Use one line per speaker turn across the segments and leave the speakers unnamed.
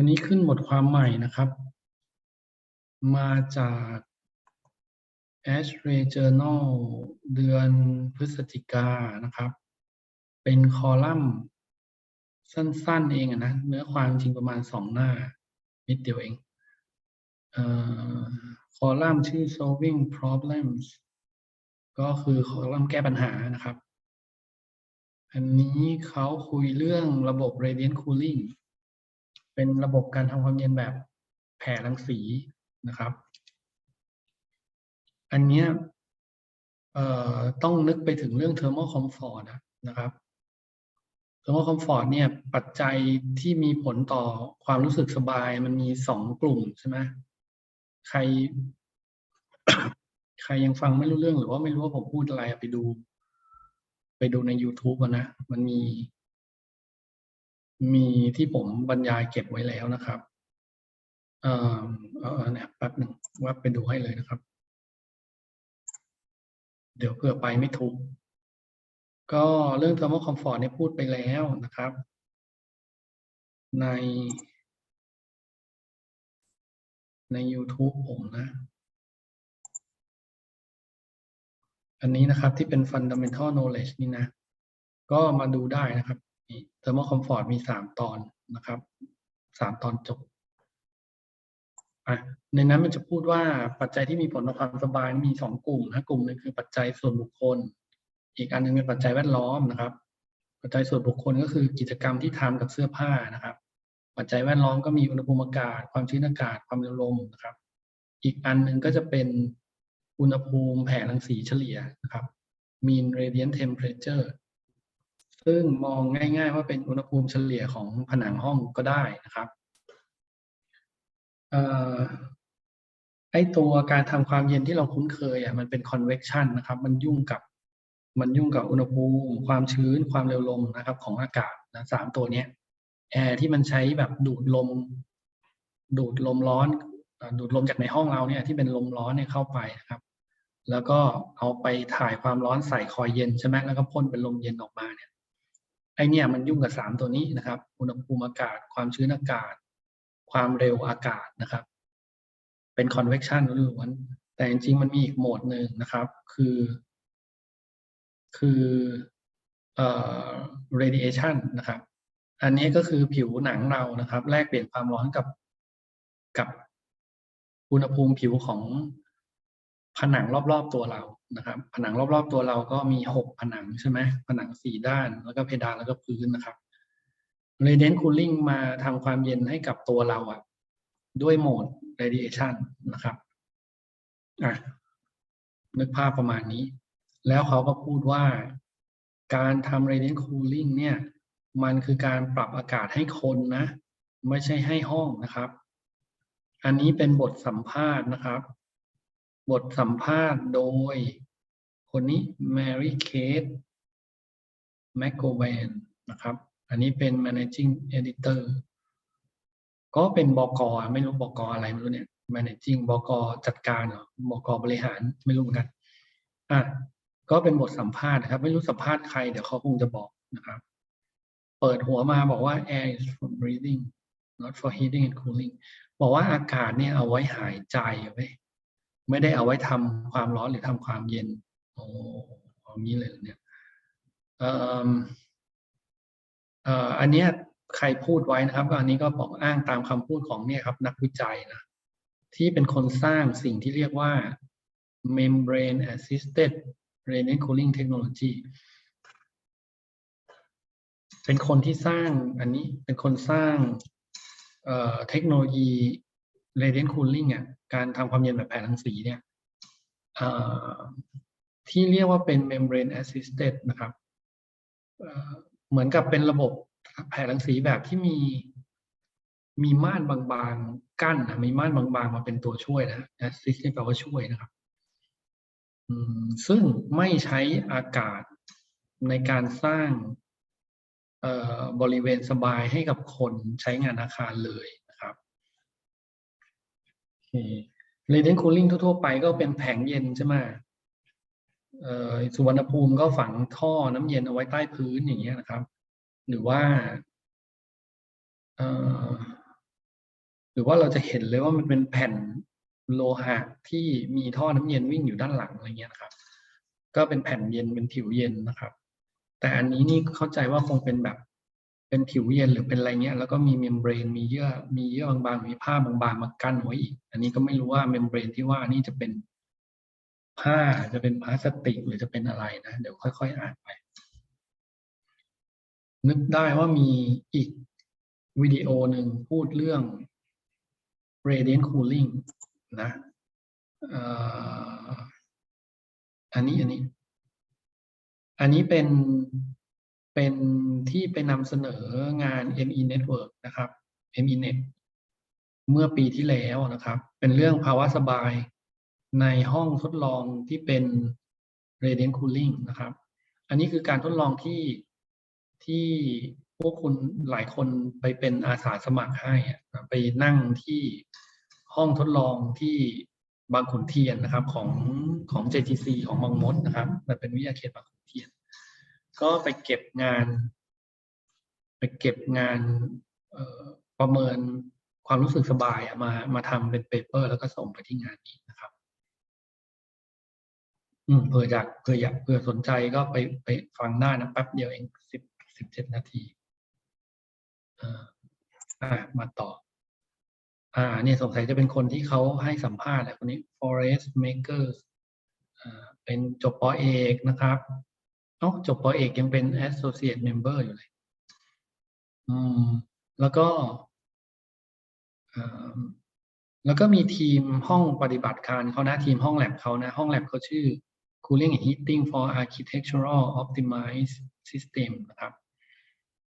วันนี้ขึ้นบทความใหม่นะครับ มาจาก ASHRAE Journal เดือนพฤศจิกานะครับ เป็นคอลัมน์สั้นๆเองนะ เนื้อความจริงประมาณสองหน้า นิดเดียวเองเออคอลัมน์ชื่อ solving problems ก็คือคอลัมน์แก้ปัญหานะครับ อันนี้เขาคุยเรื่องระบบ radiant cooling เป็นระบบการทำความเย็นแบบแผ่รังสีนะครับ อันเนี้ยต้องนึกไปถึงเรื่อง thermal comfort นะนะครับ thermal comfort เนี่ย ปัจจัยที่มีผลต่อความรู้สึกสบายมันมีสองกลุ่มใช่ไหมใคร ใครยังฟังไม่รู้เรื่องหรือว่าไม่รู้ว่าผมพูดอะไรไปดู ไปดูใน YouTube อะนะ มันมี มีที่ผมบรรยายเก็บไว้แล้วนะครับเอ่อเออเนี่ยแป๊บหนึ่งว่าไปดูให้เลยนะครับ เดี๋ยวเผื่อไปไม่ถูก ก็เรื่อง thermal comfort เนี่ยพูดไปแล้วนะครับ ใน ใน YouTube ผมนะ อันนี้นะครับที่เป็น fundamental knowledge นี่นะ ก็มาดูได้นะครับ นี่ thermal comfort มีสามตอนนะครับสามตอนจบในนั้นมันจะพูดว่าปัจจัยที่มีผลต่อความสบายมีสองกลุ่มนะกลุ่มหนึ่งคือปัจจัยส่วนบุคคล อีกอันหนึงเป็นปัจจัยแวดล้อมนะครับ ปัจจัยส่วนบุคคลก็คือกิจกรรมที่ทำกับเสื้อผ้านะครับ ปัจจัยแวดล้อมก็มีอุณหภูมิอากาศ ความชื้นอากาศความเร็วลมนะครับ อีกอันหนึ่งก็จะเป็นอุณหภูมิแผ่รังสีเฉลี่ยนะครับ mean radiant temperature ซึ่งมองง่ายๆว่าเป็นอุณหภูมิเฉลี่ยของผนังห้องก็ได้นะครับออไอตัวการทำความเย็นที่เราคุ้นเคยอะมันเป็น convection นะครับ มันยุ่งกับมันยุ่งกับอุณหภูมิ ความชื้นความเร็วลมนะครับ ของอากาศนะสามตัวเนี้ยแอร์ที่มันใช้แบบดูดลม ดูดลมร้อน ดูดลมจากในห้องเราเนี่ย ที่เป็นลมร้อนเนี่ยเข้าไปนะครับ แล้วก็เอาไปถ่ายความร้อนใส่คอยเย็นใช่ไหมแล้วก็พ่นเป็นลมเย็นออกมาเนี่ย ไอเนี่ยมันยุ่งกับสามตัวนี้นะครับ อุณหภูมิอากาศ ความชื้นอากาศ ความเร็วอากาศนะครับ เป็น convection ล้วนๆแต่จริงๆมันมีอีกโหมดหนึ่งนะครับ คือ คือเอ่อ radiation นะครับ อันนี้ก็คือผิวหนังเรานะครับ แลกเปลี่ยนความร้อนกับกับอุณหภูมิผิวของผนังรอบๆตัวเรา นะครับผนังรอบๆตัวเราก็มีหกผนังใช่ไหมผนังสี่ด้านแล้วก็เพดานแล้วก็พื้นนะครับ radiant cooling มาทำความเย็นให้กับตัวเราอะด้วยโหมด radiation นะครับอะนึกภาพประมาณนี้ แล้วเขาก็พูดว่าการทำ radiant cooling เนี่ย มันคือการปรับอากาศให้คนนะ ไม่ใช่ให้ห้องนะครับ อันนี้เป็นบทสัมภาษณ์นะครับ บทสัมภาษณ์โดย คนนี้ Mary Kate McGowan นนะครับ อันนี้เป็น managing editor ก็เป็นบกไม่รู้บกอะไรไม่รู้เนี่ย managing บกจัดการเหรอบกบริหารไม่รู้เหมือนกันอะก็เป็นบทสัมภาษณ์นะครับ ไม่รู้สัมภาษณ์ใครเดี๋ยวเขาคงจะบอกนะครับ เปิดหัวมาบอกว่า air is for breathing not for heating and cooling บอกว่าอากาศเนี่ยเอาไว้หายใจเอาไว้ ไม่ได้เอาไว้ทำความร้อนหรือทำความเย็นโอ้เอางี้เลยเหรอเนี่ยเอ่อเอ่ออันเนี้ยใครพูดไว้นะครับ อันนี้ก็บอกอ้างตามคำพูดของเนี่ยครับ นักวิจัยนะที่เป็นคนสร้างสิ่งที่เรียกว่า membrane assisted radiant cooling technology เป็นคนที่สร้างอันนี้เป็นคนสร้างเอ่อเทคโนโลยี radiant cooling อะ การทำความเย็นแบบแผ่รังสีเนี่ยที่เรียกว่าเป็น membrane assisted นะครับเหมือนกับเป็นระบบแผ่รังสีแบบที่มีมีม่านบางๆ กั้นนะมีม่านบางๆ มาเป็นตัวช่วยนะ assist นี่แปลว่าช่วยนะครับซึ่งไม่ใช้อากาศในการสร้างบริเวณสบายให้กับคนใช้งานอาคารเลย เค radiant cooling ทั่วๆไปก็เป็นแผงเย็นใช่ไหมเอ่อสุวรรณภูมิก็ฝังท่อน้ำเย็นเอาไว้ใต้พื้นอย่างเงี้ยนะครับ หรือว่าเอ่อรือว่าเราจะเห็นเลยว่ามันเป็นแผ่นโลหะที่มีท่อน้ำเย็นวิ่งอยู่ด้านหลังอะไรเงี้ยนะครับ ก็เป็นแผ่นเย็นเป็นผิวเย็นนะครับ แต่อันนี้นี่เข้าใจว่าคงเป็นแบบ เป็นผิวเย็นหรือเป็นอะไรเงี้ยแล้วก็มีเมมเบรนมีเยื่อมีเยื่อบางๆมีผ้าบางๆมากั้นไว้อีก อันนี้ก็ไม่รู้ว่าเมมเบรนที่ว่านี่จะเป็นผ้าจะเป็นพลาสติกหรือจะเป็นอะไรนะ เดี๋ยวค่อย ๆ อ่านไป นึกได้ว่ามีอีกวิดีโอหนึ่งพูดเรื่อง radiant cooling นะอันนี้อันนี้ อันนี้เป็น เป็นที่ไปนำเสนองาน ME Network นะครับ ME Net เมื่อปีที่แล้วนะครับ เป็นเรื่องภาวะสบายในห้องทดลองที่เป็น radiant cooling นะครับ อันนี้คือการทดลองที่ที่พวกคุณหลายคนไปเป็นอาสาสมัครให้ไปนั่งที่ห้องทดลองที่บางขุนเทียนนะครับ ของของ JTC ของบางมดนะครับมันเป็นวิทยาเขตบางขุน ก็ไปเก็บงาน ไปเก็บงานประเมินความรู้สึกสบายมามาทำเป็นเปเปอร์แล้วก็ส่งไปที่งานนี้นะครับ อืมเผื่ออยากเผื่ออยากเผื่อสนใจก็ไปไปฟังได้นะแป๊บเดียวเองสิบสิบเจ็ดนาทีอ่าอ่ามาต่อ อ่า เนี่ยสงสัยจะเป็นคนที่เขาให้สัมภาษณ์แหละคนนี้ Forest Makers อ่าเป็นจบปอเอกนะครับ เอ้าจบปอเอกยังเป็น Associate Member อยู่เลยอืมแล้วก็แล้วก็มีทีมห้องปฏิบัติการเขานะทีมห้องแลบเขานะ ห้องแลบเขาชื่อ Cooling and Heating for Architectural Optimized System นะครับ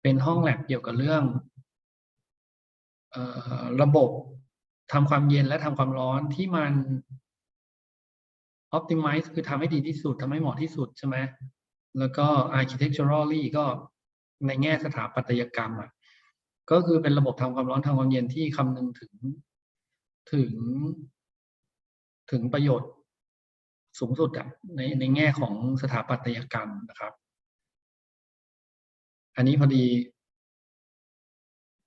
เป็นห้องแลบเกี่ยวกับเรื่องออระบบทำความเย็นและทำความร้อนที่มัน optimize คือทำให้ดีที่สุดทำให้เหมาะที่สุดใช่ไหม แล้วก็ architecturally ก็ในแง่สถาปัตยกรรมอะก็คือเป็นระบบทำความร้อนทำความเย็นที่คำนึงถึงถึง ถึงประโยชน์สูงสุดอะในในแง่ของสถาปัตยกรรมนะครับ อันนี้พอดี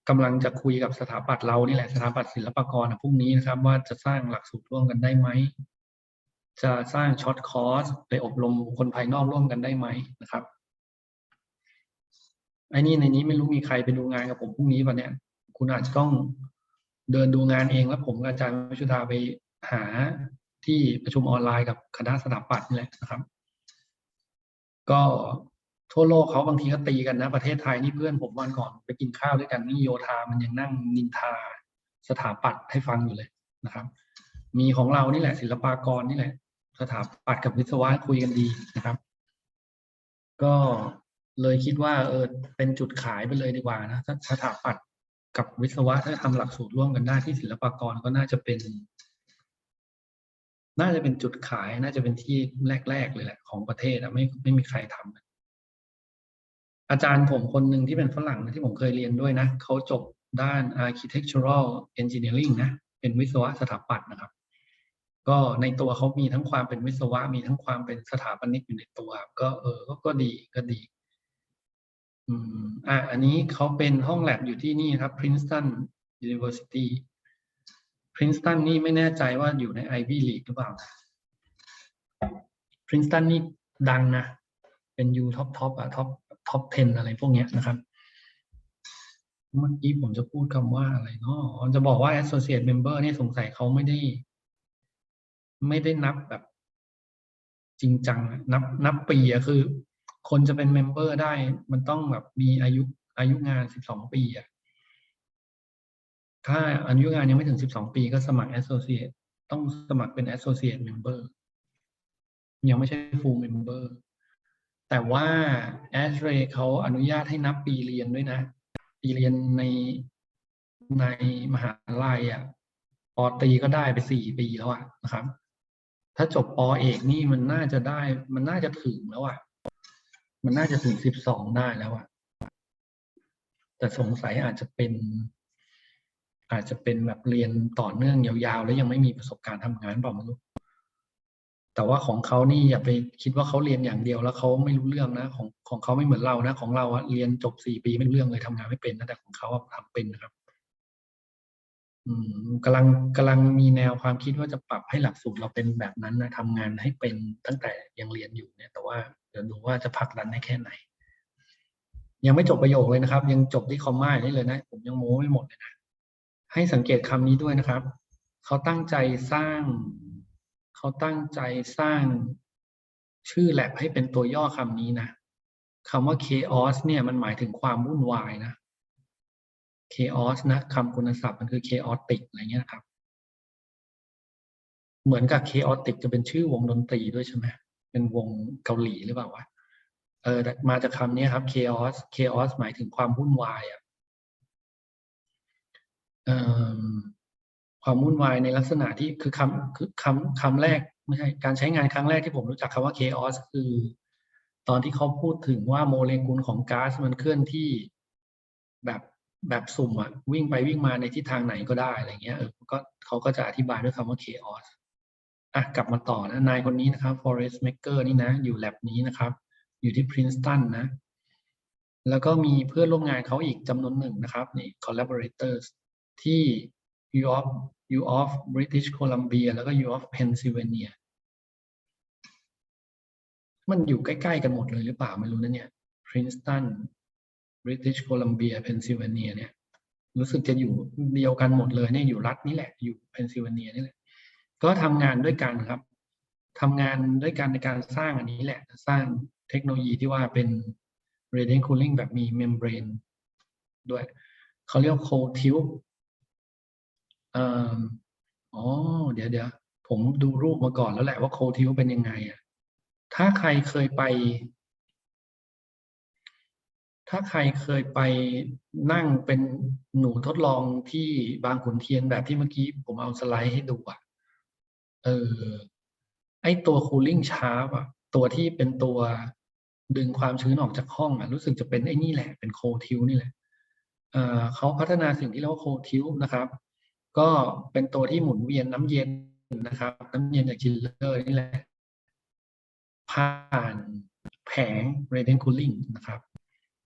กำลังจะคุยกับสถาปัตย์เรานี่แหละสถาปัตย์ศิลปากรอะพรุ่งนี้นะครับ ว่าจะสร้างหลักสูตรร่วมกันได้ไหม จะสร้างช็อตคอร์สไปอบรมคนภายนอกร่วมกันได้ไหมนะครับไอ้นี่ในนี้ไม่รู้มีใครไปดูงานกับผมพรุ่งนี้ป่ะเนี่ยคุณอาจจะต้องเดินดูงานเองแล้วผมกับอาจารย์วิชุดาไปหาที่ประชุมออนไลน์กับคณะสถาปัตย์นี่แหละนะครับ ก็ทั่วโลกเขาบางทีก็ตีกันนะ ประเทศไทยนี่เพื่อนผมวันก่อนไปกินข้าวด้วยกันนี่โยธามันยังนั่งนินทาสถาปัตย์ให้ฟังอยู่เลยนะครับ มีของเรานี่แหละ ศิลปากรนี่แหละ สถาปัตย์กับวิศวะคุยกันดีนะครับ ก็เลยคิดว่าเออเป็นจุดขายไปเลยดีกว่านะสถาปัตย์กับวิศวะถ้าทำหลักสูตรร่วมกันได้ที่ศิลปากรก็น่าจะเป็น น่าจะเป็นจุดขายน่าจะเป็นที่แรกๆเลยแหละ ของประเทศอะไม่ไม่มีใครทำอาจารย์ผมคนหนึ่งที่เป็นฝรั่งนะที่ผมเคยเรียนด้วยนะเขาจบด้าน architectural engineering นะ เป็นวิศวะสถาปัตย์นะครับ ก็ในตัวเขามีทั้งความเป็นวิศวะมีทั้งความเป็นสถาปนิกอยู่ในตัวก็เออก็ก็ดีก็ดี อืมอะอันนี้เขาเป็นห้องแลบอยู่ที่นี่ครับ Princeton University Princeton นี่ไม่แน่ใจว่าอยู่ใน Ivy League หรือเปล่า Princeton นี่ดังนะ เป็น U top top อะ top top 10 อะไรพวกเนี้ยนะครับ เมื่อกี้ผมจะพูดคำว่าอะไรเนาะจะบอกว่า associate member นี่สงสัยเขาไม่ได้ ไม่ได้นับแบบ จริงจังนับ นับปีอะคือ คนจะเป็นเมมเบอร์ได้ มันต้องแบบมีอายุอายุงาน12ปีอะถ้าอายุงานยังไม่ถึง12ปีก็สมัคร associate ต้องสมัครเป็น associate member ยังไม่ใช่ full member แต่ว่า a s h r a y เขาอนุญาตให้นับปีเรียนด้วยนะ ปีเรียนในในมหาลัยอะปอตีก็ได้ไปสี่ปีแล้วอะนะครับ ถ้าจบปอเอกนี่มันน่าจะได้ มันน่าจะถึงแล้วอะ มันน่าจะถึงสิบสองได้แล้วอะ แต่สงสัยอาจจะเป็น อาจจะเป็นแบบเรียนต่อเนื่องยาวๆ แล้วยังไม่มีประสบการณ์ทำงานเปล่าไม่รู้แต่ว่าของเขานี่อย่าไปคิดว่าเขาเรียนอย่างเดียวแล้วเขาไม่รู้เรื่องนะ ของของเขาไม่เหมือนเรานะ ของเราอะเรียนจบสี่ปีไม่รู้เรื่องเลยทำงานไม่เป็นนะแต่ของเขาอะทำเป็นนะครับ กำลังกำลังมีแนวความคิดว่าจะปรับให้หลักสูตรเราเป็นแบบนั้นนะทำงานให้เป็นตั้งแต่ยังเรียนอยู่เนี่ย แต่ว่าเดี๋ยวดูว่าจะผลักดันได้แค่ไหน ยังไม่จบประโยคเลยนะครับ ยังจบที่คอมมาอย่างนี้เลยนะ ผมยังโม้ไม่หมดเลยนะให้สังเกตคำนี้ด้วยนะครับ เขาตั้งใจสร้าง เขาตั้งใจสร้างชื่อแลบให้เป็นตัวย่อคำนี้นะคำว่า chaos เนี่ยมันหมายถึงความวุ่นวายนะ chaos นะคำคุณศัพท์มันคือ chaotic อะไรเงี้ยครับ เหมือนกับ chaotic จะเป็นชื่อวงดนตรีด้วยใช่ไหมเป็นวงเกาหลีหรือเปล่าวะเออมาจากคำนี้ครับ chaos chaos หมายถึงความวุ่นวายอะความวุ่นวายในลักษณะที่คือคำคือคำคำแรกไม่ใช่การใช้งานครั้งแรกที่ผมรู้จักคำว่า chaos คือ ตอนที่เขาพูดถึงว่าโมเลกุลของก๊าซมันเคลื่อนที่แบบ แบบสุ่มอะวิ่งไปวิ่งมาในทิศทางไหนก็ได้อะไรเงี้ยเออก็เขาก็จะอธิบายด้วยคำว่า chaos อะกลับมาต่อนะนายคนนี้นะครับ Forest Maker นี่นะ อยู่แลบนี้นะครับ อยู่ที่ Princeton นะ แล้วก็มีเพื่อนร่วมงานเขาอีกจำนวนหนึ่งนะครับนี่ collaborators ที่ U of U of British Columbia แล้วก็ U of Pennsylvania มันอยู่ใกล้ ๆ กันหมดเลยหรือเปล่าไม่รู้นะเนี่ย Princeton British Columbia Pennsylvania เนี่ยรู้สึกจะอยู่เดียวกันหมดเลยเนี่ยอยู่รัฐนี้แหละอยู่ Pennsylvania นี่แหละก็ทำงานด้วยกันครับทำงานด้วยกันในการสร้างอันนี้แหละ สร้างเทคโนโลยีที่ว่าเป็น radiant cooling แบบมี membrane ด้วยเขาเรียก cold tube อ่าอ๋อ เดี๋ยวเดี๋ยวผมดูรูปมาก่อนแล้วแหละว่า cold tube เป็นยังไงอะถ้าใครเคยไป ถ้าใครเคยไปนั่งเป็นหนูทดลองที่บางขุนเทียนแบบที่เมื่อกี้ผมเอาสไลด์ให้ดูอะเออไอตัว cooling shaft อะตัวที่เป็นตัวดึงความชื้นออกจากห้องอะรู้สึกจะเป็นไอ้นี่แหละ เป็น cold tube นี่แหละเออเขาพัฒนาสิ่งที่เรียกว่า cold tube นะครับ ก็เป็นตัวที่หมุนเวียนน้ำเย็นนะครับ น้ำเย็นจากจิลเลอร์นี่แหละผ่านแผง radiant cooling นะครับ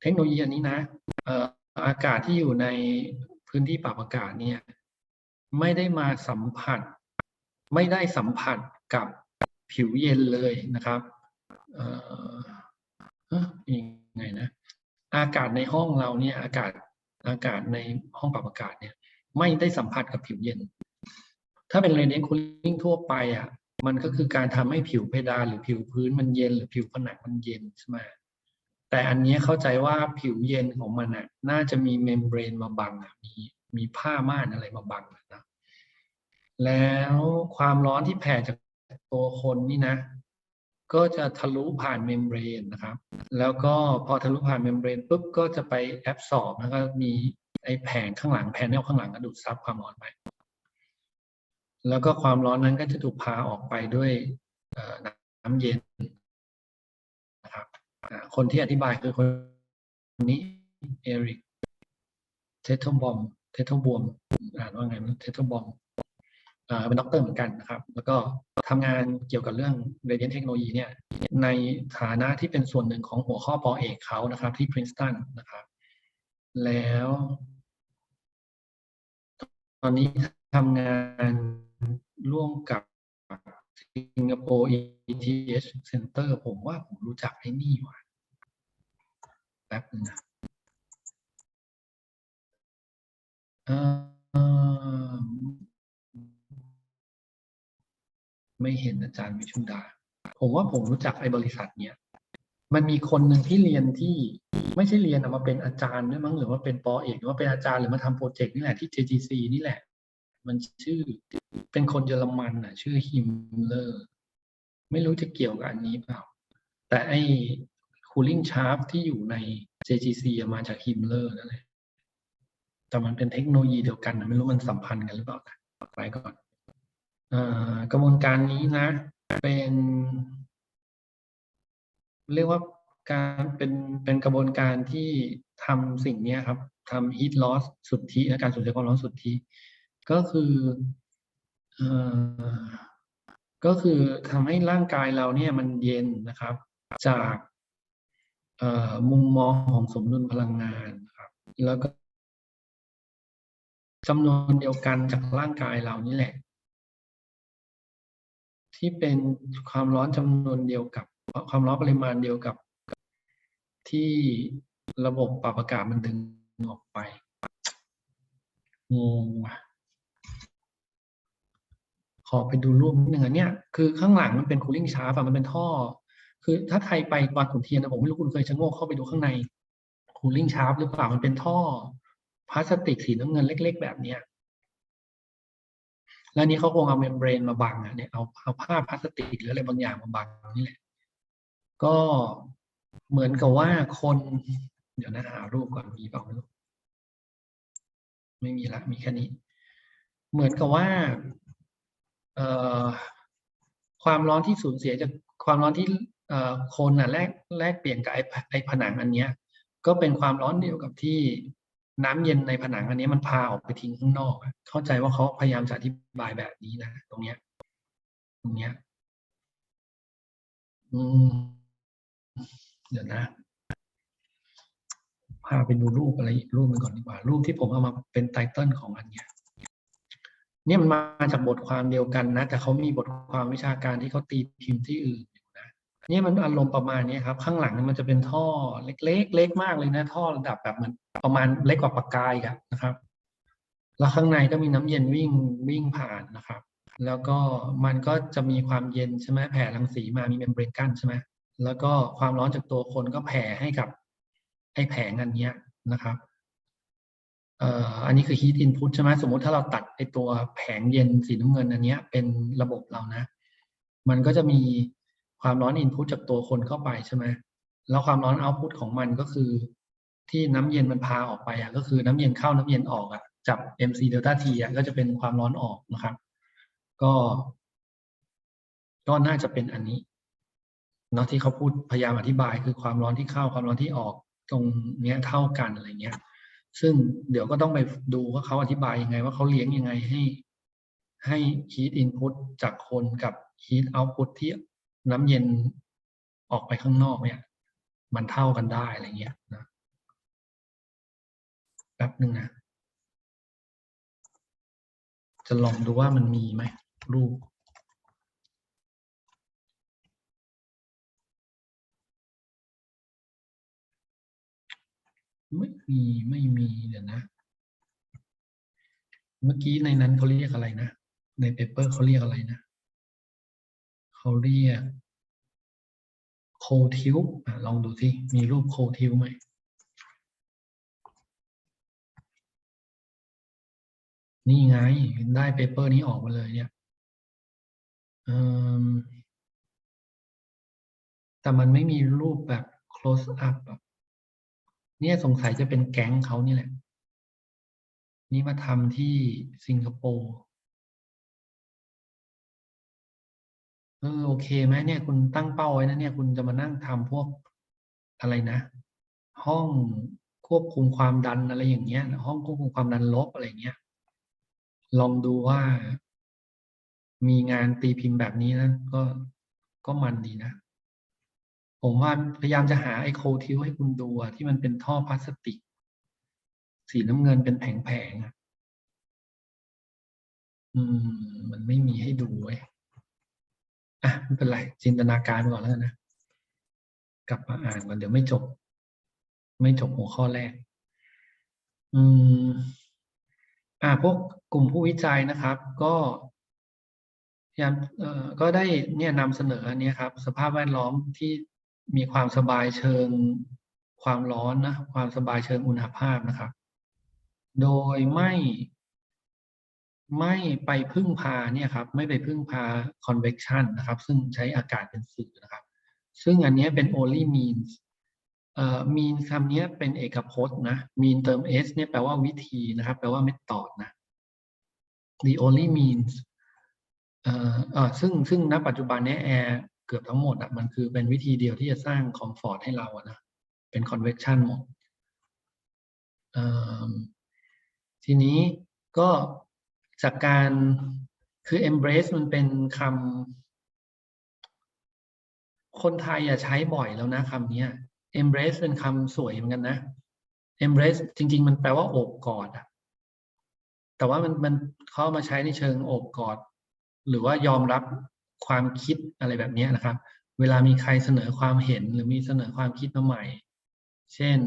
เทคโนโลยีอันนี้นะเอ่ออากาศที่อยู่ในพื้นที่ปรับอากาศเนี่ย ไม่ได้มาสัมผัส ไม่ได้สัมผัสกับผิวเย็นเลยนะครับเอ่อยังไงนะอากาศในห้องเราเนี่ย อากาศอากาศในห้องปรับอากาศเนี่ย ไม่ได้สัมผัสกับผิวเย็น ถ้าเป็น radiant cooling ทั่วไปอะ มันก็คือการทำให้ผิวเพดานหรือผิวพื้นมันเย็น หรือผิวผนังมันเย็นใช่ไหม แต่อันนี้เข้าใจว่าผิวเย็นของมันอะ น่าจะมีเมมเบรนมาบังอะมีมีผ้าม่านอะไรมาบังนะแล้วความร้อนที่แผ่จากตัวคนนี่นะ ก็จะทะลุผ่านเมมเบรนนะครับ แล้วก็พอทะลุผ่านเมมเบรนปุ๊บก็จะไปแอบสอบแล้วก็มีไอ้แผงข้างหลังแผนแนลข้างหลังก็ดูดซับความร้อนไปแล้วก็ความร้อนนั้นก็จะถูกพาออกไปด้วยน้ำเย็น คนที่อธิบายคือคนนี้เอริกเททบอมเททบวมอ่านว่าไงมันเททบอมเป็นด็อกเตอร์เหมือนกันนะครับ แล้วก็ทำงานเกี่ยวกับเรื่อง radiant technology เนี่ยในฐานะที่เป็นส่วนหนึ่งของหัวข้อปอเอกเขานะครับ ที่ Princeton นะครับ แล้ว ตอนนี้ทำงานร่วมกับ สิงคโปร์ ETH Center ผมว่าผมรู้จักไอ้นี่ว่ะแป๊บนึงนะเอ่อไม่เห็นอาจารย์วิชุดา ผมว่าผมรู้จักไอ้บริษัทเนี้ย มันมีคนหนึ่งที่เรียนที่ไม่ใช่เรียนออกมาเป็นอาจารย์ด้วยมั้งหรือว่าเป็นปอเอกหรือว่าเป็นอาจารย์หรือมาทำโปรเจกต์นี่แหละที่ JGC นี่แหละ มันชื่อเป็นคนเยอรมันอะ ชื่อฮิมเลอร์ ไม่รู้จะเกี่ยวกับอันนี้เปล่า แต่ไอ้ cooling shaft ที่อยู่ใน JGC มาจากฮิมเลอร์นั่นแหละแต่มันเป็นเทคโนโลยีเดียวกันไม่รู้มันสัมพันธ์กันหรือเปล่านะไปก่อนกระบวนการนี้นะ เป็น เรียกว่าการเป็นเป็นกระบวนการที่ทำสิ่งนี้ครับทำ heat loss สุทธิและการสูญเสียความร้อนสุทธิ ก็คือเออก็คือทำให้ร่างกายเราเนี่ยมันเย็นนะครับ จากเอ่อมุมมองของสมดุลพลังงานครับ แล้วก็จำนวนเดียวกันจากร่างกายเรานี่แหละ ที่เป็นความร้อนจำนวนเดียวกับ ความร้อนปริมาณเดียวกับ ที่ระบบปรับอากาศมันดึงออกไปงงว่ะ ขอไปดูรูปนิดนึงอันเนี้ยคือข้างหลังมันเป็นคูลิ่งชาร์ปมันเป็นท่อ คือถ้าใครไปบางขุนเทียนนะผมไม่รู้คุณเคยชะโงกเข้าไปดูข้างในคูลิ่งชาร์ปหรือเปล่ามันเป็นท่อพลาสติกสีน้ำเงินเล็ก ๆ แบบเนี้ยแล้วนี้เขาคงเอาเมมเบรนมาบังอะเนี่ยเอาเอาผ้าพลาสติกหรืออะไรบางอย่างมาบังนี่แหละ ก็เหมือนกับว่าคน เดี๋ยวนะหารูปก่อนมีเปล่าไม่รู้ไม่มีละมีแค่นี้ เหมือนกับว่า ความร้อนที่สูญเสียจากความร้อนที่เอ่อคนน่ะแลกแลกเปลี่ยนกับไอ้ไอผนังอันเนี้ยก็เป็นความร้อนเดียวกับที่น้ำเย็นในผนังอันนี้มันพาออกไปทิ้งข้างนอก เข้าใจว่าเขาพยายามจะอธิบายแบบนี้นะตรงเนี้ย ตรงเนี้ย อืม เดี๋ยวนะ พาไปดูรูปอะไรรูปหนึงก่อนดีกว่า รูปที่ผมเอามาเป็นไตเติลของอันเนี้ย นี่ยมันมาจากบทความเดียวกันนะ แต่เขามีบทความวิชาการที่เขาตีพิมพ์ที่อื่นอยู่นะเนี่ยมันอารมณ์ประมาณนี้ครับ ข้างหลังนี่มันจะเป็นท่อเล็กๆ เล็กมากเลยนะ ท่อระดับแบบเหมือนประมาณเล็กกว่าปากกายครับนะครับ แล้วข้างในก็มีน้ำเย็นวิ่งวิ่งผ่านนะครับ แล้วก็มันก็จะมีความเย็นใช่ไหมแผ่รังสีมามีเมมเบรนกั้นใช่ไหมแล้วก็ความร้อนจากตัวคนก็แผ่ให้กับไอ้แผงอันเนี้ยนะครับ อันนี้คือ heat input ใช่ไหมสมมติถ้าเราตัดไอตัวแผงเย็นสีน้ำเงินอันนี้เป็นระบบเรานะ มันก็จะมีความร้อน input จากตัวคนเข้าไปใช่ไหมแล้วความร้อน output ของมันก็คือ ที่น้ำเย็นมันพาออกไปอะก็คือน้ำเย็นเข้าน้ำเย็นออกอะจับ mc delta t อะก็จะเป็นความร้อนออกนะครับ ก็ก็น่าจะเป็นอันนี้เนาะที่เขาพูดพยายามอธิบายคือความร้อนที่เข้าความร้อนที่ออกตรงเนี้ยเท่ากันอะไรเงี้ย ซึ่งเดี๋ยวก็ต้องไปดูว่าเขาอธิบายยังไง ว่าเขาเลี้ยงยังไงให้ให้ heat input จากคนกับ heat output ที่น้ำเย็นออกไปข้างนอกเนี่ย มันเท่ากันได้อะไรเงี้ยนะแป๊บหนึ่งนะ จะลองดูว่ามันมีไหมรูป ไม่มีไม่มีเดี๋ยวนะ เมื่อกี้ในนั้นเขาเรียกอะไรนะ ในเปเปอร์เขาเรียกอะไรนะเขาเรียกโคทิวลองดูที่มีรูปโคทิวไหมนี่ไงได้เปเปอร์นี้ออกมาเลยเนี่ยแต่มันไม่มีรูปแบบ close up อะ เนี่ยสงสัยจะเป็นแก๊งเขานี่แหละ นี่มาทำที่สิงคโปร์เออโอเคไหมเนี่ยคุณตั้งเป้าไว้นะเนี่ยคุณจะมานั่งทำพวกอะไรนะ ห้องควบคุมความดันอะไรอย่างเงี้ยห้องควบคุมความดันลบอะไรเงี้ย ลองดูว่ามีงานตีพิมพ์แบบนี้นะก็ก็มันดีนะ ผมว่าพยายามจะหาไอโคทิวให้คุณดูที่มันเป็นท่อพลาสติก สีน้ำเงินเป็นแผงๆอะอืม มันไม่มีให้ดูเว้ยอะไม่เป็นไรจินตนาการไปก่อนแล้วกันนะ กลับมาอ่านก่อนเดี๋ยวไม่จบ ไม่จบหัวข้อแรก อืม อ่าพวกกลุ่มผู้วิจัยนะครับ ก็พยายามเอ่อก็ได้เนี่ยนำเสนออันนี้ครับ สภาพแวดล้อมที่ มีความสบายเชิงความร้อนนะความสบายเชิงอุณหภาพนะครับ โดยไม่ไม่ไปพึ่งพาเนี่ยครับ ไม่ไปพึ่งพา convection นะครับ ซึ่งใช้อากาศเป็นสื่อนะครับ ซึ่งอันนี้เป็น only means เอ่อ mean คำนี้เป็นเอกพจน์นะ mean เติม s เนี่ยแปลว่าวิธีนะครับ แปลว่า method นะ the only means เอ่อเอ่อซึ่งซึ่งณปัจจุบันเนี้แอร์ เกือบทั้งหมดอะมันคือเป็นวิธีเดียวที่จะสร้างคอมฟอร์ตให้เราอะนะเป็น convection หมดทีนี้ก็จากการคือ embrace มันเป็นคำคนไทยอะใช้บ่อยแล้วนะคำนี้ embrace เป็นคำสวยเหมือนกันนะ embrace จริง ๆ มันแปลว่าโอบกอดอะแต่ว่ามันมันเขามาใช้ในเชิงโอบกอด หรือว่ายอมรับ ความคิดอะไรแบบนี้นะครับ เวลามีใครเสนอความเห็นหรือมีเสนอความคิดมาใหม่ เช่น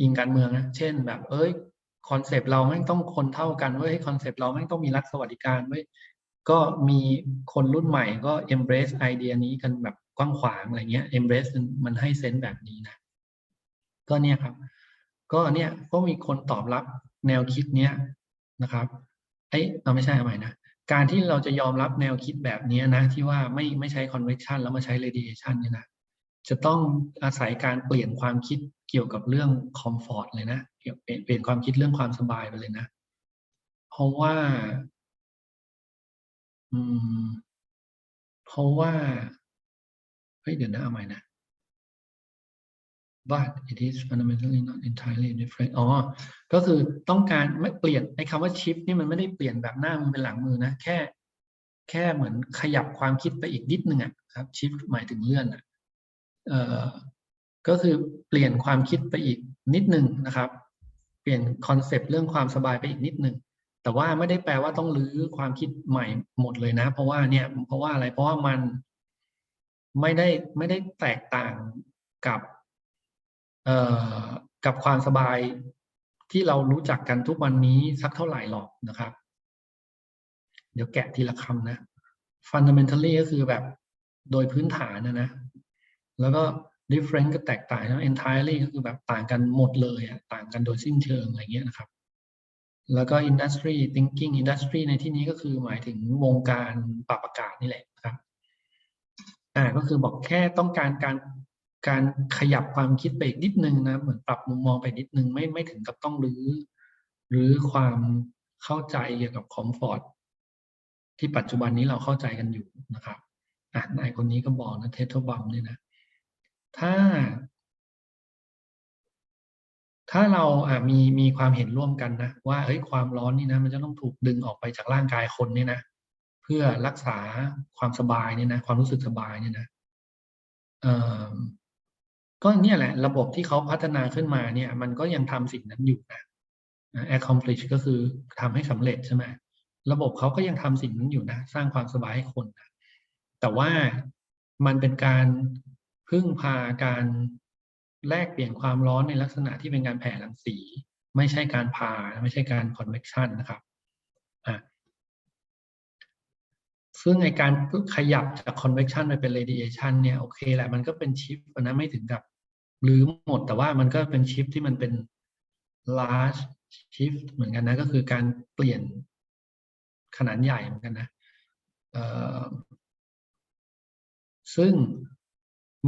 อิงการเมืองนะ เช่น แบบ เอ้ยคอนเซปต์เราไม่ต้องคนเท่ากันเว้ยคอนเซปต์เราไม่ต้องมีรัฐสวัสดิการเว้ยก็มีคนรุ่นใหม่ก็ embrace ไอเดียนี้กันแบบกว้างขวางอะไรเงี้ย embrace มันมันให้เซนส์แบบนี้นะ ก็เนี่ยครับ ก็เนี่ยก็มีคนตอบรับแนวคิดเนี้ยนะครับเอ้ยเราไม่ใช่อาใหม่นะ การที่เราจะยอมรับแนวคิดแบบนี้นะ ที่ว่าไม่ไม่ใช้ convection แล้วมาใช้ radiation เนี่ยนะจะต้องอาศัยการเปลี่ยนความคิดเกี่ยวกับเรื่อง comfort เลยนะเปลี่ยนเปลี่ยนความคิดเรื่องความสบายไปเลยนะ เพราะว่า อืม เพราะว่าเฮ้ยเดี๋ยวนะเอาใหม่นะ but it is fundamentally not entirely different อ๋อ ก็คือต้องการไม่เปลี่ยนไอ้คำว่า shift นี่มันไม่ได้เปลี่ยนแบบหน้ามือเป็นหลังมือนะ แค่ แค่เหมือนขยับความคิดไปอีกนิดนึงอะครับ shift หมายถึงเลื่อนอะเอ่อ ก็คือเปลี่ยนความคิดไปอีกนิดนึงนะครับ เปลี่ยนคอนเซปต์เรื่องความสบายไปอีกนิดนึง แต่ว่าไม่ได้แปลว่าต้องรื้อความคิดใหม่หมดเลยนะ เพราะว่าเนี่ย เพราะว่าอะไร เพราะว่ามันไม่ได้ไม่ได้แตกต่างกับ กับความสบายที่เรารู้จักกันทุกวันนี้สักเท่าไหร่หรอกนะครับ เดี๋ยวแกะทีละคำนะ fundamentally ก็คือแบบโดยพื้นฐานนะนะ แล้วก็ different ก็แตกต่างแล้ว entirely ก็คือแบบต่างกันหมดเลยอะต่างกันโดยสิ้นเชิงอะไรเงี้ยนะครับ แล้วก็ industry thinking industry ในที่นี้ก็คือหมายถึงวงการปรับอากาศนี่แหละนะครับ อ่าก็คือบอกแค่ต้องการการ การขยับความคิดไปอีกนิดนึงนะ เหมือนปรับมุมมองไปนิดนึงไม่ไม่ถึงกับต้องรื้อหรือความเข้าใจเกี่ยวกับคอมฟอร์ตที่ปัจจุบันนี้เราเข้าใจกันอยู่นะครับอะนายคนนี้ก็บอกนะเทสโทบัมเนี่ยนะ ถ้า ถ้าเราอะมีมีความเห็นร่วมกันนะ ว่าเอ้ยความร้อนนี่นะ มันจะต้องถูกดึงออกไปจากร่างกายคนเนี่ยนะเพื่อรักษาความสบายเนี่ยนะ ความรู้สึกสบายเนี่ยนะเอ่อ ก็เนี่ยแหละระบบที่เขาพัฒนาขึ้นมาเนี่ยมันก็ยังทำสิ่งนั้นอยู่นะ accomplish ก็คือทำให้สำเร็จใช่ไหมระบบเขาก็ยังทำสิ่งนั้นอยู่นะ สร้างความสบายให้คนนะแต่ว่ามันเป็นการพึ่งพาการแลกเปลี่ยนความร้อนในลักษณะที่เป็นการแผ่รังสี ไม่ใช่การพา ไม่ใช่การ convection นะครับอะ ซึ่งในการขยับจาก convection ไปเป็น radiation เนี่ยโอเคแหละมันก็เป็นชิปนะไม่ถึงกับหรือหมดแต่ว่ามันก็เป็นชิปที่มันเป็น large shift เหมือนกันนะ ก็คือการเปลี่ยนขนาดใหญ่เหมือนกันนะซึ่ง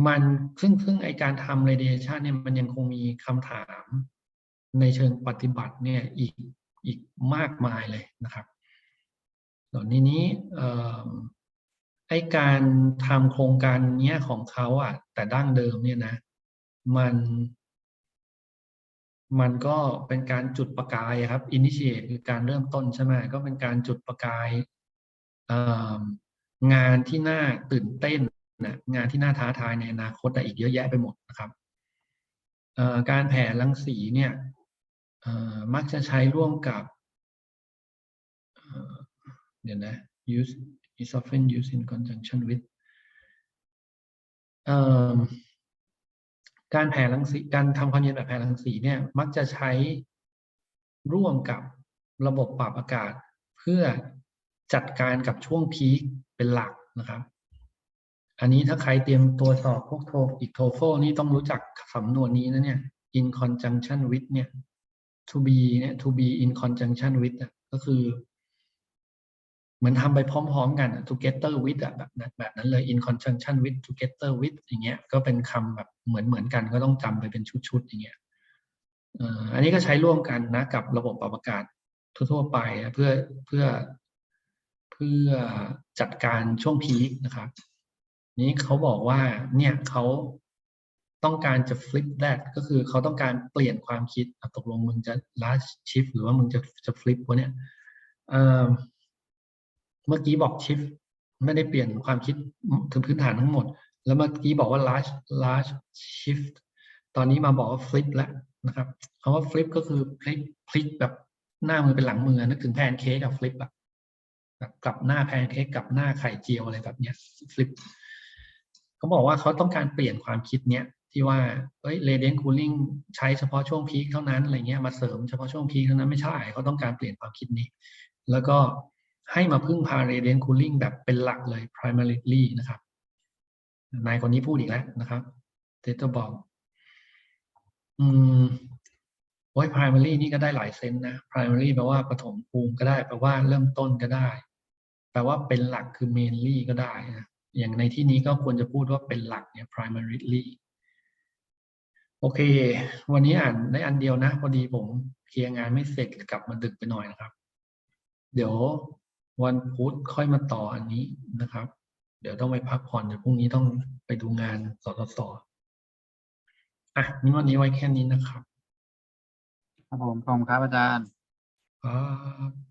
มันซึ่งซึ่งไอการทำ radiation เนี่ยมันยังคงมีคำถามในเชิงปฏิบัติเนี่ยอีกอีกมากมายเลยนะครับ ตอนนี้นี้ไอการทำโครงการเนี้ยของเขาอะ แต่ดั้งเดิมเนี่ยนะ มัน มันก็เป็นการจุดประกายครับ initiate คือการเริ่มต้นใช่ไหมก็เป็นการจุดประกายงานที่น่าตื่นเต้นนะงานที่น่าท้าทายในอนาคตอีกเยอะแยะไปหมดนะครับการแผ่รังสีเนี่ยมักจะใช้ร่วมกับ เดี๋ยวนะ use is often used in conjunction with การแผ่รังสีการทำความเย็นแบบแผ่รังสีเนี่ยมักจะใช้ร่วมกับระบบปรับอากาศ เพื่อจัดการกับช่วงพีคเป็นหลักนะครับ อันนี้ถ้าใครเตรียมตัวสอบพวกโทอีกโทโฟนี่ต้องรู้จักสำนวนนี้นะเนี่ย in conjunction with เนี่ย to be เนี่ย to be in conjunction with ก็คือ เหมือนทำไปพร้อม ๆ กัน together with อะแบบนั้นแบบนั้นเลย in conjunction with together with อย่างเงี้ยก็เป็นคำแบบเหมือนเหมือนกันก็ต้องจำไปเป็นชุดๆอย่างเงี้ยอันนี้ก็ใช้ร่วมกันนะกับระบบปรับอากาศทั่วๆไปเพื่อเพื่อเพื่อจัดการช่วงพีคนะครับ นี้เขาบอกว่าเนี่ยเขาต้องการจะ flip that ก็คือเขาต้องการเปลี่ยนความคิดตกลงมึงจะ last shift หรือว่ามึงจะจะ flip วะเนี่ย เมื่อกี้บอก shift ไม่ได้เปลี่ยนความคิดถึงพื้นฐานทั้งหมด แล้วเมื่อกี้บอกว่า large large shift ตอนนี้มาบอกว่า flip แล้วนะครับคำว่า flip ก็คือพลิกพลิกแบบหน้ามือเป็นหลังมือนึกถึงแพนเค้กกับฟลิปอะแบบกลับหน้าแพนเค้กกลับหน้าไข่เจียวอะไรแบบเนี้ยฟลิปเขาบอกว่าเขาต้องการเปลี่ยนความคิดเนี้ยที่ว่าเอ้ย radiant cooling ใช้เฉพาะช่วงพีคเท่านั้นอะไรเงี้ยมาเสริมเฉพาะช่วงพีคเท่านั้นไม่ใช่เขาต้องการเปลี่ยนความคิดนี้ แล้วก็ ให้มาพึ่งพา radiant cooling แบบเป็นหลักเลย primarily นะครับ นายคนนี้พูดอีกแล้วนะครับเทเตอร์บอกอืมโอ้ย primary นี่ก็ได้หลายเซนนะ primary แปลว่าปฐมภูมิก็ได้ แปลว่าเริ่มต้นก็ได้ แปลว่าเป็นหลักคือ mainly ก็ได้นะอย่างในที่นี้ก็ควรจะพูดว่าเป็นหลักเนี่ย primarily โอเค วันนี้อ่านได้อันเดียวนะ พอดีผมเคลียร์งานไม่เสร็จกลับมาดึกไปหน่อยนะครับ เดี๋ยว วันพุธค่อยมาต่ออันนี้นะครับ เดี๋ยวต้องไปพักผ่อนเดี๋ยวพรุ่งนี้ต้องไปดูงานสสสอะนี่วันนี้ไว้แค่นี้นะครับ
ครับผมขอบคุณครับอาจารย์
ครับ